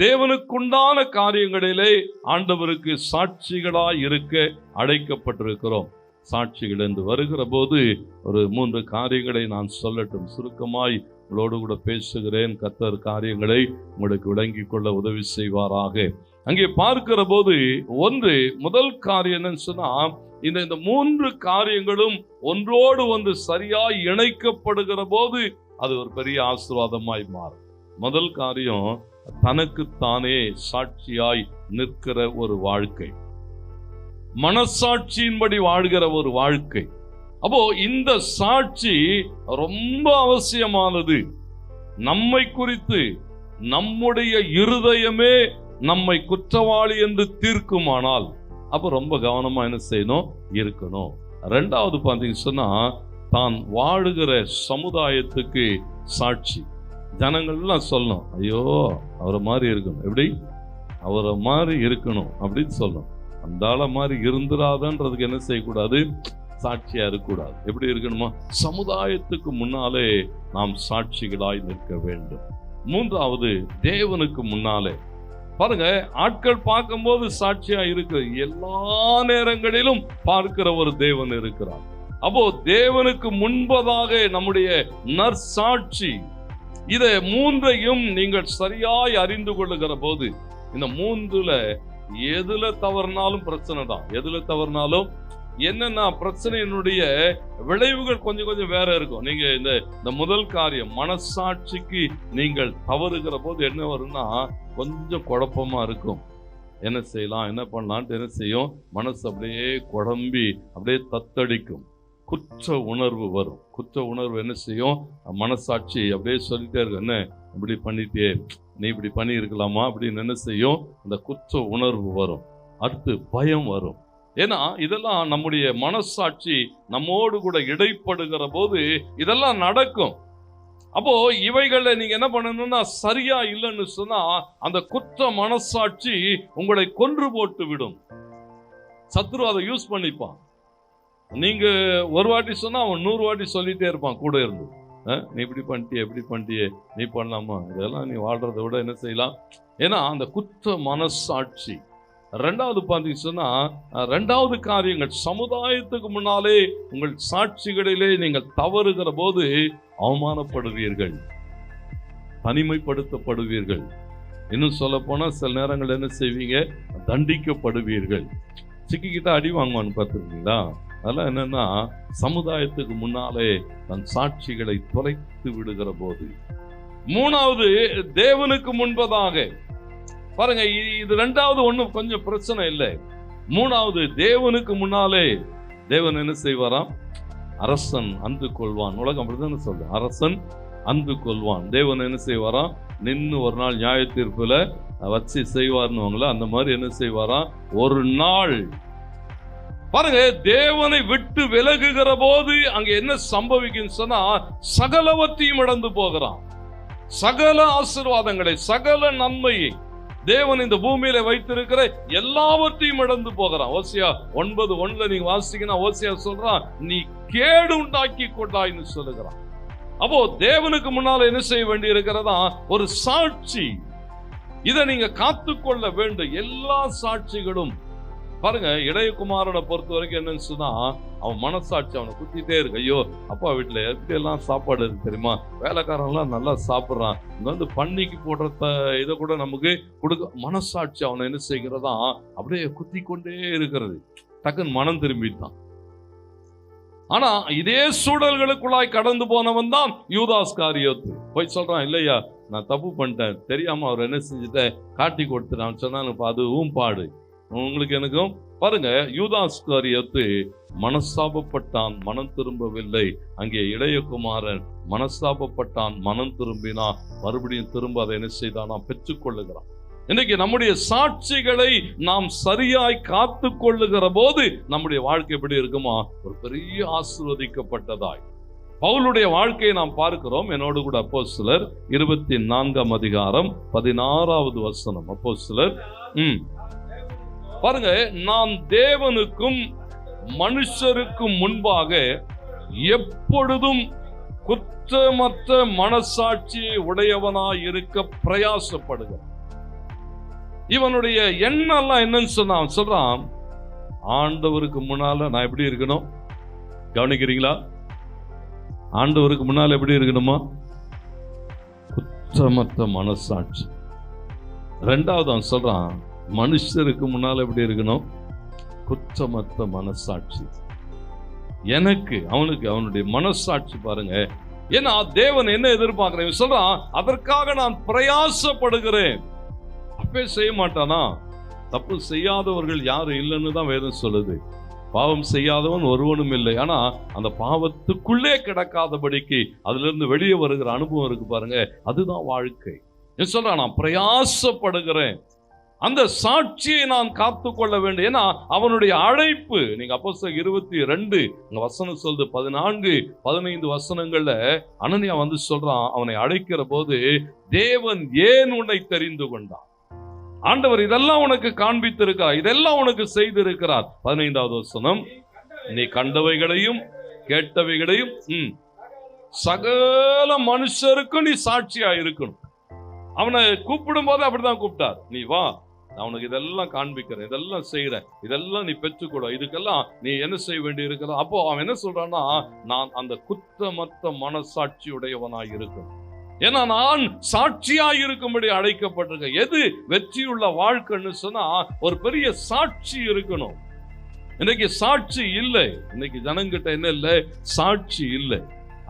தேவனுக்குண்டான காரியங்களிலே ஆண்டவருக்கு சாட்சிகளாய் இருக்க அழைக்கப்பட்டிருக்கிறோம். சாட்சிகள் என்று வருகிற போது ஒரு மூன்று காரியங்களை நான் சொல்லட்டும். சுருக்கமாய் உங்களோடு கூட பேசுகிறேன். கத்தர் காரியங்களை உங்களுக்கு விளங்கி கொள்ள உதவி செய்வாராக. அங்கே பார்க்கிற போது ஒன்று முதல் காரியம் என்னன்னு சொன்னா இந்த இந்த மூன்று காரியங்களும் ஒன்றோடு ஒன்று சரியாய் இணைக்கப்படுகிற போது அது ஒரு பெரிய ஆசீர்வாதமாய் மாறும். முதல் காரியம் தனக்குத்தானே சாட்சியாய் நிற்கிற ஒரு வாழ்க்கை. மனசாட்சியின்படி வாழ்கிற ஒரு வாழ்க்கை. அப்போ இந்த சாட்சி ரொம்ப அவசியமானது. நம்மை குறித்து நம்முடைய இருதயமே நம்மை குற்றவாளி என்று தீர்க்குமானால் அப்போ ரொம்ப கவனமா என்ன செய்யணும்? இருக்கணும். ரெண்டாவது பார்த்தீங்க சொன்னா தான் வாழுகிற சமுதாயத்துக்கு சாட்சி. ஜனங்கள்லாம் சொல்லணும் ஐயோ அவரை மாதிரி இருக்கணும். எப்படி? அவரை மாதிரி இருக்கணும் அப்படின்னு சொல்லணும். அந்த ஆளை மாதிரி இருந்துராதன்றதுக்கு என்ன செய்யக்கூடாது? சாட்சியா இருக்கக்கூடாது. எப்படி இருக்கணுமா? சமுதாயத்துக்கு முன்னாலே நாம் சாட்சிகளாய் நிற்க வேண்டும். மூன்றாவது தேவனுக்கு முன்னாலே. பாருங்க ஆட்கள் பார்க்கும்போது சாட்சியா இருக்கிற எல்லா நேரங்களிலும் பார்க்கிற ஒரு தேவன் இருக்கிறார். அப்போ தேவனுக்கு முன்பதாக நம்முடைய நற்சாட்சி இதை மூன்றையும் நீங்கள் சரியாய் அறிந்து கொள்ளுகிற போது இந்த மூன்றுல எதுல தவறுனாலும் பிரச்சனை தான். எதுல தவறுனாலும் என்னன்னா பிரச்சனையினுடைய விளைவுகள் கொஞ்சம் கொஞ்சம் வேற இருக்கும். நீங்க இந்த இந்த முதல் காரியம் மனசாட்சிக்கு நீங்கள் தவறுகிற போது என்ன வரும்னா கொஞ்சம் குழப்பமா இருக்கும். என்ன செய்யலாம் என்ன பண்ணலான்ட்டு என்ன செய்யும்? மனசு அப்படியே குழம்பி அப்படியே தத்தடிக்கும். குற்ற உணர்வு வரும். குற்ற உணர்வு என்ன செய்யும்? மனசாட்சி அப்படியே சொல்லிட்டே இருக்கும் என்ன? இப்படி பண்ணிட்டே. நீ இப்படி பண்ணி இருக்கலாமா அப்படின்னு என்ன செய்யும்? அந்த குற்ற உணர்வு வரும். அடுத்து பயம் வரும். ஏன்னா இதெல்லாம் நம்முடைய மனசாட்சி நம்மோடு கூட இடைப்படுகிற போது இதெல்லாம் நடக்கும். அப்போ இவைகளை நீங்க என்ன பண்ணணும்னா சரியா இல்லைன்னு சொன்னா அந்த குற்ற மனசாட்சி உங்களை கொன்று போட்டு விடும். சத்ரு அதை யூஸ் பண்ணிப்பான். நீங்கள் ஒரு வாட்டி சொன்னால் அவன் நூறு வாட்டி சொல்லிகிட்டே இருப்பான் கூட இருந்து. நீ இப்படி பண்ணிட்டியே இப்படி பண்ணிட்டியே நீ பண்ணலாமா? இதெல்லாம் நீ வாழ்கிறத விட என்ன செய்யலாம்? ஏன்னா அந்த குற்ற மனசாட்சி. ரெண்டாவது பார்த்தீங்க சொன்னால் ரெண்டாவது காரியங்கள் சமுதாயத்துக்கு முன்னாலே உங்கள் சாட்சிகளிலே நீங்கள் தவறுகிற போது அவமானப்படுவீர்கள். தனிமைப்படுத்தப்படுவீர்கள். இன்னும் சொல்ல போனால் சில நேரங்கள் என்ன செய்வீங்க? தண்டிக்கப்படுவீர்கள். சிக்கிக்கிட்ட அடி வாங்குவான்னு பார்த்துருக்கீங்களா அதெல்லாம் என்னன்னா சமுதாயத்துக்கு முன்னாலே தன் சாட்சிகளை தொலைத்து விடுகிற போது மூணாவது தேவனுக்கு முன்பதாக. பாருங்க இது ரெண்டாவது ஒண்ணும் கொஞ்சம் பிரச்சனை இல்லை. மூணாவது தேவனுக்கு முன்னாலே தேவன் என்ன செய்வாராம்? அரசன் அந்து கொள்வான். உலகம் அப்படிதான் சொல்லும் அரசன் அந்து கொள்வான். தேவன் என்ன செய்வாராம்? நின்று ஒரு நாள் நியாய தீர்ப்பில் வச்சு செய்வார்னுவாங்களே அந்த மாதிரி என்ன செய்வாராம்? ஒரு நாள் பாருங்க தேவனை விட்டு விலகுகிற போது அங்க என்ன சம்பவிக்கும் சொன்னா சகலவத்தையும் இழந்து போகிறான். சகல ஆசிர்வாதங்களை சகல நன்மையை தேவன் இந்த பூமியில வைத்திருக்கிற எல்லாவற்றையும் இழந்து போகிறான். ஓசியா ஒன்பது ஒண்ணுல நீங்க வாசிங்கன்னா ஓசியா சொல்றான் நீ கேடு உண்டாக்கி கொண்டாய்னு சொல்லுகிறான். அப்போ தேவனுக்கு முன்னால என்ன செய்ய வேண்டி இருக்கிறதா ஒரு சாட்சி. இதை நீங்க காத்துக்கொள்ள வேண்டும். எல்லா சாட்சிகளும் பாருங்க இளையகுமாரனை பொறுத்த வரைக்கும் என்னன்னு சொன்னா அவன் மனசாட்சி அவனை குத்திட்டே இருக்கு. ஐயோ அப்பா வீட்டில் எப்படி எல்லாம் சாப்பாடு இருக்கு தெரியுமா? வேலைக்காரன்லாம் நல்லா சாப்பிட்றான். இங்கே வந்து பன்னிக்கு போடுற இதை கூட நமக்கு கொடுக்க மனசாட்சி அவனை என்ன செய்கிறதா அப்படியே குத்தி கொண்டே இருக்கிறது. டக்குன்னு மனம் திரும்பிட்டான். ஆனா இதே சூழல்களுக்குள்ளாய் கடந்து போனவன் தான் யூதாஸ் காரியத்து. போய் சொல்றான் இல்லையா நான் தப்பு பண்ணிட்டேன். தெரியாம அவர் என்ன செஞ்சுட்டேன்? காட்டி கொடுத்துட்டான். சொன்னாங்க அதுவும் பாடு. உங்களுக்கு எனக்கும். பாருங்க யூதாஸ்காரியத்து மனஸ்தாபப்பட்டான் மனம் திரும்பவில்லை. அங்கே இளையகுமாரன் மனஸ்தாபப்பட்டான் மனம் திரும்பினா மறுபடியும் திரும்ப அதை என்ன செய்தானா? பெற்றுக்கொள்ளுகிறான். இன்னைக்கு நம்முடைய சாட்சிகளை நாம் சரியாய் காத்து கொள்ளுகிற போது நம்முடைய வாழ்க்கை எப்படி இருக்குமா? ஒரு பெரிய ஆசிர்வதிக்கப்பட்டதாய். பவுலுடைய வாழ்க்கையை நாம் பார்க்கிறோம். என்னோடு கூட அப்போ சிலர் இருபத்தி நான்காம் அதிகாரம் பதினாறாவது வசனம். அப்போ சிலர் ம். பாருங்க நான் தேவனுக்கும் மனுஷருக்கும் முன்பாக எப்பொழுதும் குற்றமற்ற மனசாட்சி உடையவனாய் இருக்க பிரயாசப்படுகிறேன். இவனுடைய எண்ணம்லாம் என்னன்னு சொன்னா அவன் சொல்றான் ஆண்டவருக்கு முன்னால நான் எப்படி இருக்கணும்? கவனிக்கிறீங்களா? ஆண்டவருக்கு முன்னால எப்படி இருக்கணுமா? குற்றமற்ற மனசாட்சி. ரெண்டாவது அவன் சொல்றான் மனுஷருக்கு முன்னால எப்படி இருக்கணும்? குற்றமற்ற மனசாட்சி. எனக்கு அவனுக்கு அவனுடைய மனசாட்சி பாருங்க. ஏன்னா தேவன் என்ன எதிர்பார்க்கிறேன் சொல்றான் அதற்காக நான் பிரயாசப்படுகிறேன். அப்பே செய்ய மாட்டானா? தப்பு செய்யாதவர்கள் யாரும் இல்லைன்னு தான் வேதம் சொல்லுது. பாவம் செய்யாதவன் ஒருவனும் இல்லை. ஆனா அந்த பாவத்துக்குள்ளே கிடக்காதபடிக்கு அதுல இருந்து வெளியே வருகிற அனுபவம் இருக்கு பாருங்க. அதுதான் வாழ்க்கை. என்ன சொல்றான் நான் பிரயாசப்படுகிறேன். அந்த சாட்சியை நான் காத்துக்கொள்ள வேண்டும். ஏன்னா அவனுடைய அழைப்பு நீங்க அப்போ இருபத்தி ரெண்டு வசனம் சொல்றது பதினான்கு பதினைந்து வசனங்கள்ல அனனியா வந்து சொல்றான் அவனை அழைக்கிற போது தேவன் ஏன் உன்னை தெரிந்து கொண்டான்? ஆண்டவர் இதெல்லாம் உனக்கு காண்பித்திருக்கிறார் இதெல்லாம் உனக்கு செய்திருக்கிறார். பதினைந்தாவது வசனம் நீ கண்டவைகளையும் கேட்டவைகளையும் ம், சகல மனுஷருக்கும் நீ சாட்சியா இருக்கணும் அவனை கூப்பிடும் போது அப்படிதான் கூப்பிட்டார். நீ வா நான் உனக்கு இதெல்லாம் காண்பிக்கிறேன் இதெல்லாம் செய்யறேன் இதெல்லாம் நீ பெற்றுக்கொடு. இதுக்கெல்லாம் நீ என்ன செய்ய வேண்டி இருக்கிற அப்போ அவன் என்ன சொல்றான்னா நான் அந்த குத்தமத்த மனசாட்சி உடையவனாய் இருக்கணும் ஏன்னா நான் சாட்சியாக இருக்கும்படி அழைக்கப்பட்டிருக்கேன். எது வெற்றியுள்ள வாழ்க்கைன்னு சொன்னா ஒரு பெரிய சாட்சி இருக்கணும். இன்னைக்கு சாட்சி இல்லை. இன்னைக்கு ஜனங்கிட்ட என்ன இல்லை? சாட்சி இல்லை.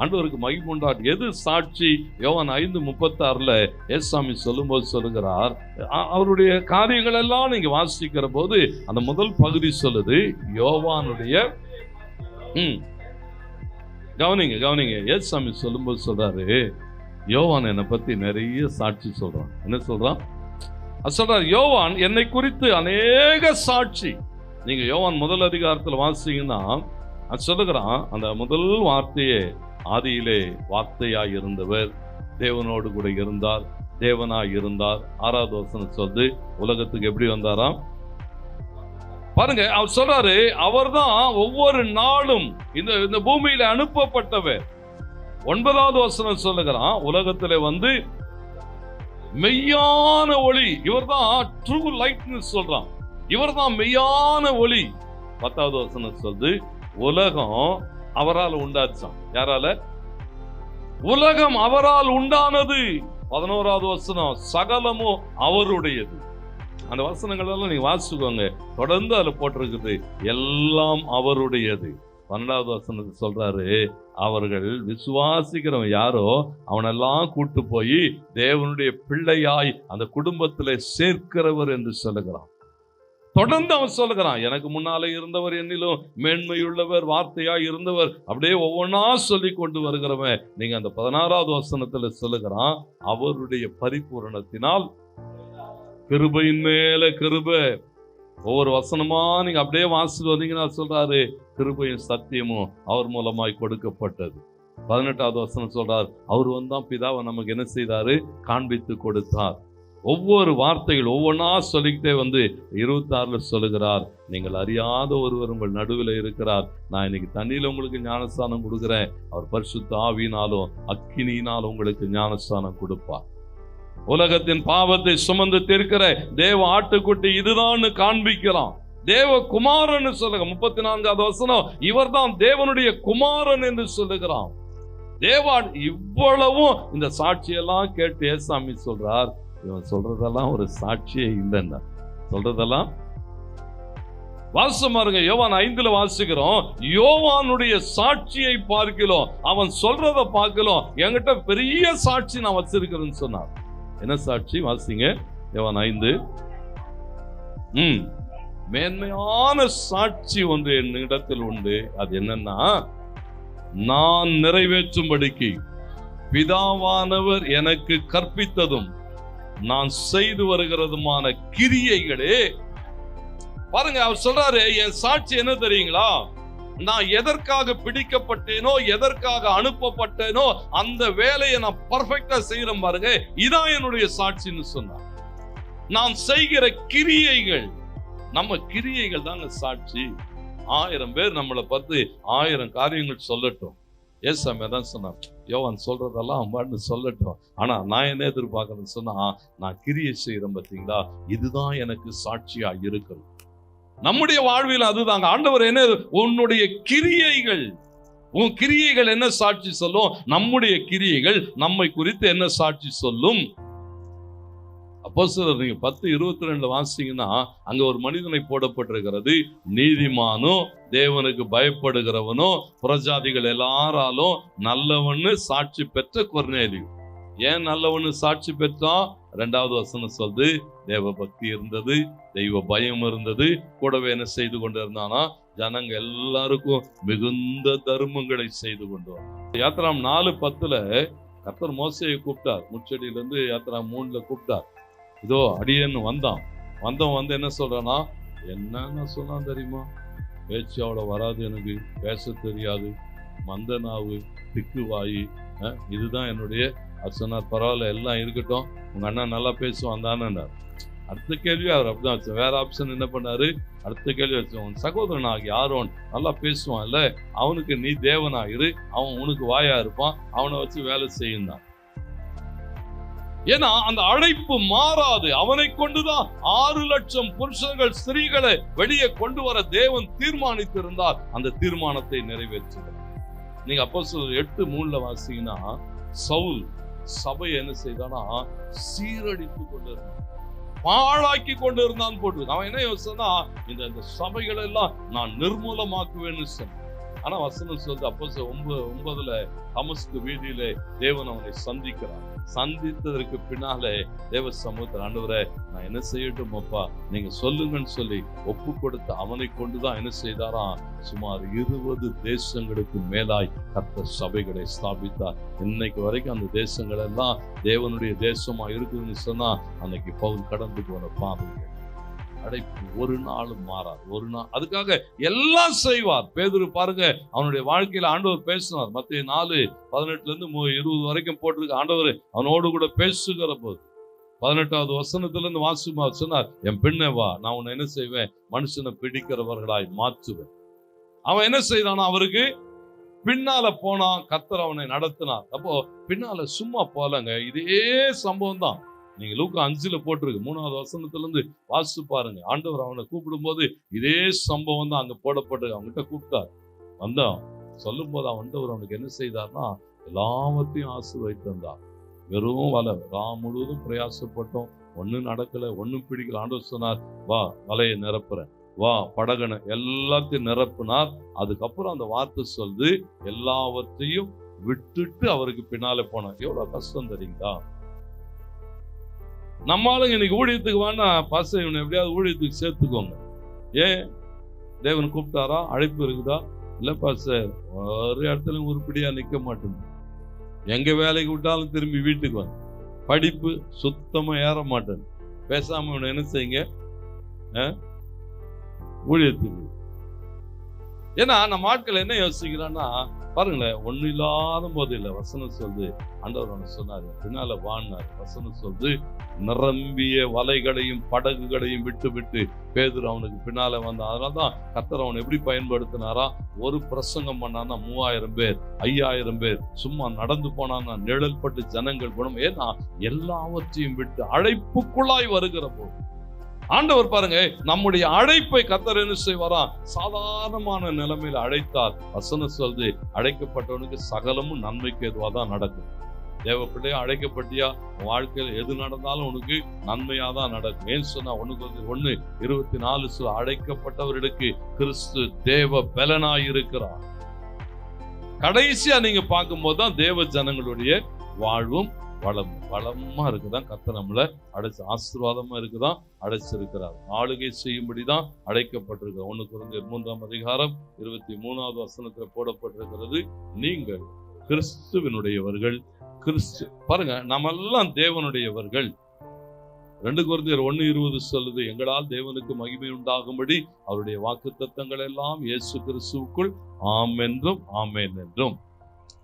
ஆண்டவருக்கு மகிமுண்டாட் எது சாட்சி? யோவான் ஐந்து முப்பத்தாறுல ஏசாமி சொல்லும்போது சொல்லுகிறார். அவருடைய காரியங்கள் எல்லாம் நீங்க வாசிக்கிற போது அந்த முதல் பகுதி சொல்லுது யோவானுடைய ம். கவனிங்க கவனிங்க. ஏசாமி சொல்லும்போது சொல்றாரு யோவான் என்னை பத்தி நிறைய சாட்சி சொல்றான். என்ன சொல்றான்? அது யோவான் என்னை குறித்து அநேக சாட்சி. நீங்க யோவான் முதல் அதிகாரத்தில் வாசிங்கன்னா அது சொல்லுகிறான் அந்த முதல் வார்த்தையே ஆதியிலே வார்த்தையாய் இருந்தவர் தேவனோடு கூட இருந்தார். தேவனாய் இருந்தார் ஆறாவது வசனம் சொல்லுது. உலகத்துக்கு எப்படி வந்தாராம்? பாருங்க அவர் சொல்றாரு அவர்தான் ஒவ்வொரு நாளும் இந்த இந்த பூமியில அனுப்பப்பட்டவர். ஒன்பதாவது வசனம் சொல்லுகிறான் உலகத்துல வந்து மெய்யான ஒளி இவர்தான் ட்ரூ லைட்னு சொல்றான். இவர்தான் மெய்யான ஒளி. பத்தாவது வசனம் சொல்லுது உலகம் அவரால் உண்டாச்சாம் யாரால? உலகம் அவரால் உண்டானது. பதினோராவது வசனம் சகலமும் அவருடையது. அந்த வசனங்கள் எல்லாம் நீங்க வாசிக்கோங்க தொடர்ந்து அதுல போட்டிருக்குது. எல்லாம் அவருடையது. பன்னெண்டாவது வசனத்தை சொல்றாரு அவர்கள் விசுவாசிக்கிறவன் யாரோ அவனெல்லாம் கூட்டு போய் தேவனுடைய பிள்ளையாய் அந்த குடும்பத்தில் சேர்க்கிறவர் என்று சொல்லுகிறான். தொடர்ந்து அவன் சொல்லுகிறான் எனக்கு முன்னாலே இருந்தவர் என்னிலும் மேன்மையுள்ளவர் வார்த்தையாக இருந்தவர். அப்படியே ஒவ்வொன்றா சொல்லி கொண்டு வருகிறவன் நீங்க அந்த பதினாறாவது வசனத்தில் சொல்லுகிறான் அவருடைய பரிபூரணத்தினால் கிருபையின் மேலே கிருபை. ஒவ்வொரு வசனமா நீங்க அப்படியே வாசிட்டு வந்தீங்கன்னா சொல்றாரு கிருபையும் சத்தியமும் அவர் மூலமாய் கொடுக்கப்பட்டது. பதினெட்டாவது வசனம் சொல்றார் அவர் வந்தான் பிதாவை நமக்கு என்ன செய்தாரு? காண்பித்து கொடுத்தார். ஒவ்வொரு வார்த்தைகள் ஒவ்வொன்றா சொல்லிக்கிட்டே வந்து இருபத்தாறுல சொல்லுகிறார். நீங்கள் அறியாத ஒருவர் உங்கள் நடுவில் இருக்கிறார். நான் இன்னைக்கு தண்ணியில் உங்களுக்கு ஞானஸ்தானம் கொடுக்குறேன். அவர் பரிசுத்த ஆவினாலும் அக்கினியினாலும் உங்களுக்கு ஞானஸ்தானம் கொடுப்பார். உலகத்தின் பாவத்தை சுமந்து தீர்க்கிற தேவ ஆட்டுக்குட்டி இதுதான்னு காண்பிக்கிறான். தேவ குமாரன் சொல்லுங்க. முப்பத்தி நான்காவது வசனம். இவர்தான் தேவனுடைய குமாரன் என்று சொல்லுகிறான். தேவா இவ்வளவும் இந்த சாட்சியெல்லாம் கேட்டு ஏசாமி சொல்றார். இவன் சொல்றதெல்லாம் ஒரு சாட்சியே இல்லைன்னா. சொல்றதெல்லாம் வாசம் பாருங்க யோவான் ஐந்துல வாசிக்கிறோம் யோவானுடைய சாட்சியை பார்க்கலாம் அவன் சொல்றத பார்க்கலாம் என்கிட்ட பெரிய சாட்சி நான் வச்சிருக்கிறேன்னு சொன்னார் என்ன சாட்சி? வாசிங்க யோவான் ஐந்து. ம் மேன்மையான சாட்சி ஒன்று என்னிடத்தில் உண்டு. அது என்னன்னா நான் நிறைவேற்றும்படிக்கு பிதாவானவர் எனக்கு கற்பித்ததும் நான் செய்து வருகிறதுமான கிரியைகளே. பாருங்க அவர் சொல்றாரு என் சாட்சி என்ன தெரியுங்களா? நான் எதற்காக பிடிக்கப்பட்டேனோ எதற்காக அனுப்பப்பட்டேனோ அந்த வேலையை நான் பர்ஃபெக்டா செய்யறேன் பாருங்க. இதான் என்னுடைய சாட்சின்னு சொன்னார். நான் செய்கிற கிரியைகள் நம்ம கிரியைகள் தாங்க சாட்சி. ஆயிரம் பேர் நம்மளை பார்த்து ஆயிரம் காரியங்கள் சொல்லட்டும். ஏசாமி தான் சொன்னான். யோவான் சொல்றதெல்லாம் அம்மான்னு சொல்லட்டும். ஆனா நான் என்ன எதிர்பார்க்கறேன்னு சொன்னா நான் கிரியை செய்யறேன் பார்த்தீங்களா? இதுதான் எனக்கு சாட்சியா இருக்கிறது. நம்முடைய வாழ்வில் அதுதாங்க. ஆண்டவர் என்ன உன்னுடைய கிரியைகள் உன் கிரியைகள் என்ன சாட்சி சொல்லும்? நம்முடைய கிரியைகள் நம்மை குறித்து என்ன சாட்சி சொல்லும்? அப்போ சார் நீங்க பத்து இருபத்தி ரெண்டுல வாசிங்கன்னா அங்க ஒரு மனிதனை போடப்பட்டிருக்கிறது நீதிமானும் தேவனுக்கு பயப்படுகிறவனும் புறஜாதிகள் எல்லாராலும் நல்லவன்னு சாட்சி பெற்ற கொர்நேலியு ஏன் நல்லவன்னு சாட்சி பெற்றான் ரெண்டாவது வசனம் சொல்லுது தேவ பக்தி இருந்தது தெய்வ பயம் இருந்தது கூடவே என்ன செய்து கொண்டு இருந்தானா ஜனங்க எல்லாருக்கும் மிகுந்த தர்மங்களை செய்து கொண்டு வந்தார் யாத்திராம் நாலு பத்துல கர்த்தர் மோசையை கூப்பிட்டார். முச்செடியில இருந்து யாத்திரா மூணுல கூப்பிட்டார். இதோ அடியேன்னு வந்தான். வந்தவன் வந்து என்ன சொல்றானா? என்னன்னு சொன்னான் தெரியுமா? பேச்சு அவ்வளோ வராது எனக்கு பேச தெரியாது. மந்த நாவு திக்கு வாயி இதுதான் என்னுடைய அர்ச்சனார் பரவாயில்ல எல்லாம் இருக்கட்டும். உங்கள் அண்ணன் நல்லா பேசுவான் தானேன்னார் அடுத்த கேள்வி அவர் அப்படிதான் வச்சு வேற ஆப்ஷன் என்ன பண்ணாரு? அடுத்த கேள்வி வச்சு உன் சகோதரன் ஆகி ஆரோன் நல்லா பேசுவான் இல்லை அவனுக்கு நீ தேவனாயிரு அவன் உனக்கு வாயா இருப்பான் அவனை வச்சு வேலை செய்யுந்தான். ஏன்னா அந்த அழைப்பு மாறாது. அவனை கொண்டுதான் ஆறு லட்சம் புருஷர்கள் ஸ்திரீகளை வெளியே கொண்டு வர தேவன் தீர்மானித்திருந்தார். அந்த தீர்மானத்தை நிறைவேற்றுகிறார். நீங்க அப்போ எட்டு மூணுல வாசிங்கன்னா சவுல் சபை என்ன செய்தானா சீரழித்து கொண்டு இருந்தான் பாழாக்கி கொண்டு இருந்தான் போட்டு. அவன் என்ன யோசனா இந்த இந்த சபைகள் எல்லாம் நான் நிர்மூலமாக்குவேன்னு சொன்னான். ஆனா வசனம் சொல்றது அப்போ ஒன்பது ஒன்பதுல தமஸ்கு வீதியில தேவன் அவனை சந்திக்கிறான் சந்தித்ததற்கு பின்னாலே தேவ சமூகத்தில் ஆண்டவரை நான் என்ன செய்யட்டும் அப்பா? நீங்க சொல்லுங்கன்னு சொல்லி ஒப்பு கொடுத்த அவனை கொண்டுதான் என்ன செய்தாராம் சுமார் இருபது தேசங்களுக்கு மேலாய் கத்த சபைகளை ஸ்தாபித்தார். இன்னைக்கு வரைக்கும் அந்த தேசங்கள் எல்லாம் தேவனுடைய தேசமா இருக்குதுன்னு சொன்னா அன்னைக்கு பவுல் கடந்து போன பாதைகள் அடைப்பு ஒரு நாளும் மாறாது ஒரு நாள். அதுக்காக எல்லாம் செய்வார். பேதுரு பாருங்க அவனுடைய வாழ்க்கையில ஆண்டவர் பேசினார். மத்திய நாலு பதினெட்டுல இருந்து இருபது வரைக்கும் போட்டிருக்க. ஆண்டவர் அவனோடு கூட பேசுகிற போது பதினெட்டாவது வசனத்துல இருந்து வாசுமா சொன்னார் என் பெண்ணே வா நான் உன்னை என்ன செய்வேன்? மனுஷனை பிடிக்கிறவர்களாய் மாற்றுவேன். அவன் என்ன செய்தானா அவருக்கு பின்னால போனான். கத்தர் அவனை நடத்தினார். அப்போ பின்னால சும்மா போலங்க இதே சம்பவம் தான் நீங்க லூக்கா அஞ்சுல போட்டிருக்கு. மூணாவது வசனத்துல இருந்து வாசிச்சு பாருங்க. ஆண்டவர் அவனை கூப்பிடும்போது இதே சம்பவம் தான் அங்க போடப்பட்டு அவன்கிட்ட கூப்பிட்டார். வந்தான் சொல்லும் போது ஆண்டவர் அவனுக்கு என்ன செய்தார்னா எல்லாவற்றையும் ஆசீர்வதித்து வந்தார் வெறும் வலை. ராம் முழுவதும் பிரயாசப்பட்டோம். ஒன்றும் நடக்கல ஒன்றும் பிடிக்கல. ஆண்டவர் சொன்னார் வா வலையை நிரப்புறேன். வா படகனை எல்லாத்தையும் நிரப்புனார். அதுக்கப்புறம் அந்த வார்த்தை சொல்லுது எல்லாவற்றையும் விட்டுட்டு அவருக்கு பின்னாலே போனார். எவ்வளவு கஷ்டம் தெரியுங்களா? நம்மளும் இன்னைக்கு ஊழியத்துக்கு வேணா பாச இவனை எப்படியாவது ஊழியத்துக்கு சேர்த்துக்கோங்க. ஏன்? தேவன் கூப்பிட்டாரா? அழைப்பு இருக்குதா? இல்லை சார் ஒரு இடத்துல உருப்படியாக நிற்க மாட்டேங்குது எங்கே வேலைக்கு விட்டாலும் திரும்பி வீட்டுக்கு வந்து படிப்பு சுத்தமாக ஏற மாட்டேன். பேசாமல் இவனை என்ன செய்யுங்க? ஆ? ஊழியத்துக்கு. ஏன்னா நம்ம ஆட்கள் என்ன யோசிக்கிறான்னா பாருங்களேன் ஒன்றும் இல்லாத போது இல்ல வசனம் சொல்லுது. ஆண்டவர் ஒன்று சொன்னாரு பின்னால வான்னார் வசனம் சொல்லுது. நிரம்பிய வலைகளையும் படகுகளையும் விட்டு விட்டு பேதர் அவனுக்கு பின்னால வந்தான். அதனால தான் கத்தர் அவன் எப்படி பயன்படுத்தினாரா? ஒரு பிரசங்கம் பண்ணான்னா மூவாயிரம் பேர் ஐயாயிரம் பேர் சும்மா நடந்து போனான்னா நிழல் பட்டு ஜனங்கள் குணம். ஏன்னா எல்லாவற்றையும் விட்டு அழைப்புக்குள்ளாய் வருகிற போது ஆண்டவர் பாருங்க நம்முடைய அழைப்பை கத்தர் என்ன செய்வாராம் சாதாரணமான நிலைமையில அழைத்தார். வசனம் சொல்லுது அழைக்கப்பட்டவனுக்கு சகலமும் நன்மைக்கு எதுவாக தான் நடக்கும். தேவ பிள்ளையா அழைக்கப்பட்டியா வாழ்க்கையில் எது நடந்தாலும் உனக்கு நன்மையாக தான் நடக்கும். ஏன் சொன்னா உனக்கு வந்து ஒண்ணு இருபத்தி நாலு சில அழைக்கப்பட்டவர்களுக்கு கிறிஸ்து தேவ பலனாய் இருக்கிறார். கடைசியா நீங்க பார்க்கும்போது தான் தேவ ஜனங்களுடைய வாழ்வும் வளம் வளமா இருக்குதான் கத்த நம்மள அடைச்சு ஆசீர்வாதமா இருக்குதான் அடைச்சிருக்கிறார். ஆளுகை செய்யும்படிதான் அழைக்கப்பட்டிருக்கிறார் ஒண்ணு குறைந்த மூன்றாம் அதிகாரம் இருபத்தி மூணாவது வசனத்துல போடப்பட்டிருக்கிறது நீங்கள் கிறிஸ்துவினுடையவர்கள் கிறிஸ்து பாருங்க நம்ம எல்லாம் தேவனுடையவர்கள். ரெண்டு குழந்தையர் ஒண்ணு இருபது சொல்லுது எங்களால் தேவனுக்கு மகிமை உண்டாகும்படி அவருடைய வாக்கு தத்தங்கள் எல்லாம் இயேசு கிறிஸ்துவுக்குள் ஆம் என்றும் ஆமென் என்றும்.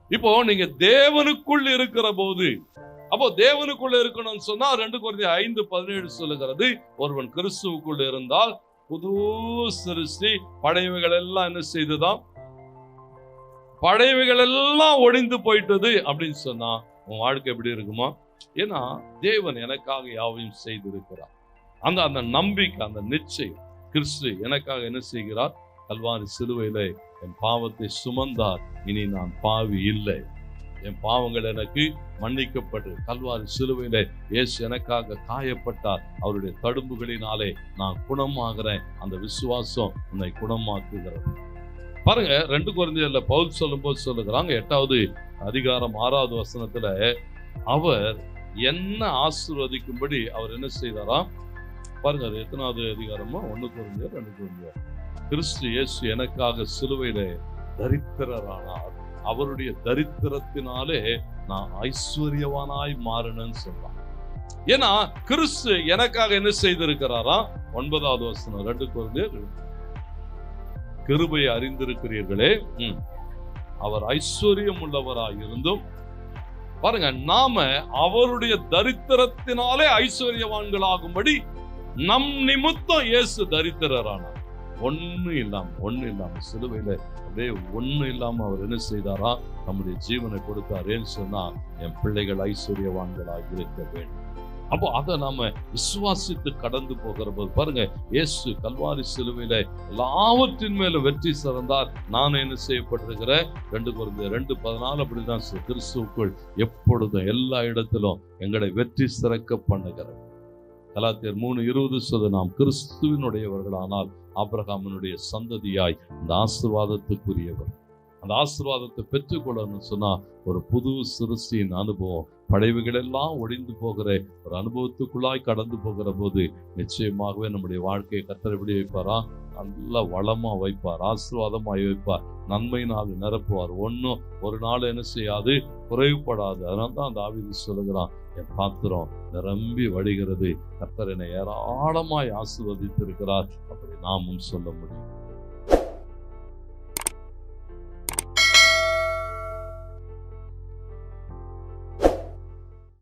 இப்போ நீங்க தேவனுக்குள் இருக்கிற போது அப்போ தேவனுக்குள்ள இருக்கணும்னு சொன்னா ரெண்டு குறைந்த ஐந்து பதினேழு சொல்லுகிறது. ஒருவன் கிறிஸ்துவுக்குள் இருந்தால் புது சிருஷ்டி பழையவைகள் எல்லாம் என்ன செய்துதான்? படைவைகள் எல்லாம் ஒடிந்து போயிட்டது அப்படின்னு சொன்னா உன் வாழ்க்கை எப்படி இருக்குமா? ஏன்னா தேவன் எனக்காக யாவையும் செய்திருக்கிறார். அந்த அந்த நம்பிக்கை அந்த நிச்சயம் கிறிஸ்து எனக்காக என்ன செய்கிறார்? கல்வாரி சிலுவையிலே என் பாவத்தை சுமந்தார் இனி நான் பாவி இல்லை. என் பாவங்கள் எனக்கு மன்னிக்கப்பட்டு கல்வாரி சிலுவையில இயேசு எனக்காக காயப்பட்டார். அவருடைய தடும்புகளினாலே நான் குணமாகிறேன். அந்த விசுவாசம் உன்னை குணமாக்குகிறது. பாருங்க ரெண்டு குழந்தைகள்ல பவுல் சொல்லும்போது சொல்லுகிறாங்க எட்டாவது அதிகாரம் ஆறாவது வசனத்துல அவர் என்ன ஆசிர்வதிக்கும்படி அவர் என்ன செய்தாராம்? பாருங்க அது எத்தனாவது அதிகாரமோ? ஒன்று குறைஞ்ச ரெண்டு குறைஞ்ச கிறிஸ்து இயேசு எனக்காக சிலுவையில தரித்திரரானார். அவருடைய தரித்திரத்தினாலே நான் ஐஸ்வர்யவானாய் மாறினேன்னு சொல்றான். ஏன்னா கிறிஸ்து எனக்காக என்ன செய்திருக்கிறாரா? ஒன்பதாவது வசனம் ரெண்டு குழந்தைகள் கிருபையை அறிந்திருக்கிறீர்களே. அவர் ஐஸ்வர்யம் உள்ளவராய் இருந்தும் பாருங்க நாம அவருடைய தரித்திரத்தினாலே ஐஸ்வர்யவான்களாகும்படி நம் நிமித்தம் இயேசு தரித்திரரானார். ஒன்றும் இல்லாம ஒன்றும் இல்லாம சிலுவையில அப்படியே ஒன்றும் இல்லாம அவர் என்ன செய்தாரா? நம்முடைய ஜீவனை கொடுத்தாரேன்னு சொன்னா என் பிள்ளைகள் ஐஸ்வர்யவான்களாக இருக்க வேண்டும். அப்போ அதை நாம விசுவாசித்து கடந்து போகிற போது பாருங்க இயேசு கல்வாரி சிலுவையில எல்லாவற்றின் மேல வெற்றி சிறந்தார். நான் என்ன செய்யப்பட்டிருக்கிறேன் ரெண்டு குறைந்த ரெண்டு பதினாலு அப்படிதான் சொ- கிறிஸ்துவுக்குள் எப்பொழுதும் எல்லா இடத்திலும் எங்களை வெற்றி சிறக்க பண்ணுகிறார் கலாத்தியர் மூணு இருபது சொல்ல நாம் கிறிஸ்துவினுடையவர்களானால் ஆபிரகாமினுடைய சந்ததியாய் அந்த ஆசிர்வாதத்துக்குரியவர். அந்த ஆசிர்வாதத்தை பெற்றுக்கொள்ளணும்னு சொன்னா ஒரு புது சிருஷ்டியின் அனுபவம் படைவுகள் எல்லாம் ஒடிந்து போகிற ஒரு அனுபவத்துக்குள்ளாய் கடந்து போகிற போது நிச்சயமாகவே நம்முடைய வாழ்க்கையை கத்தரை விடுவிப்பாரா? நல்ல வளமா வைப்பார் ஆசீர்வாதமாய் வைப்பார் நன்மையினால் நிரப்புவார். ஒன்றும் ஒரு நாள் என்ன செய்யாது குறைவுபடாது. அதனால தான் அந்த சொல்லுகிறான் என் பாத்திரம் நிரம்பி வடிகிறது. கத்தர் என்னை ஏராளமாய் ஆசிர்வதித்திருக்கிறார். அப்படி நாமும் சொல்ல முடியும்.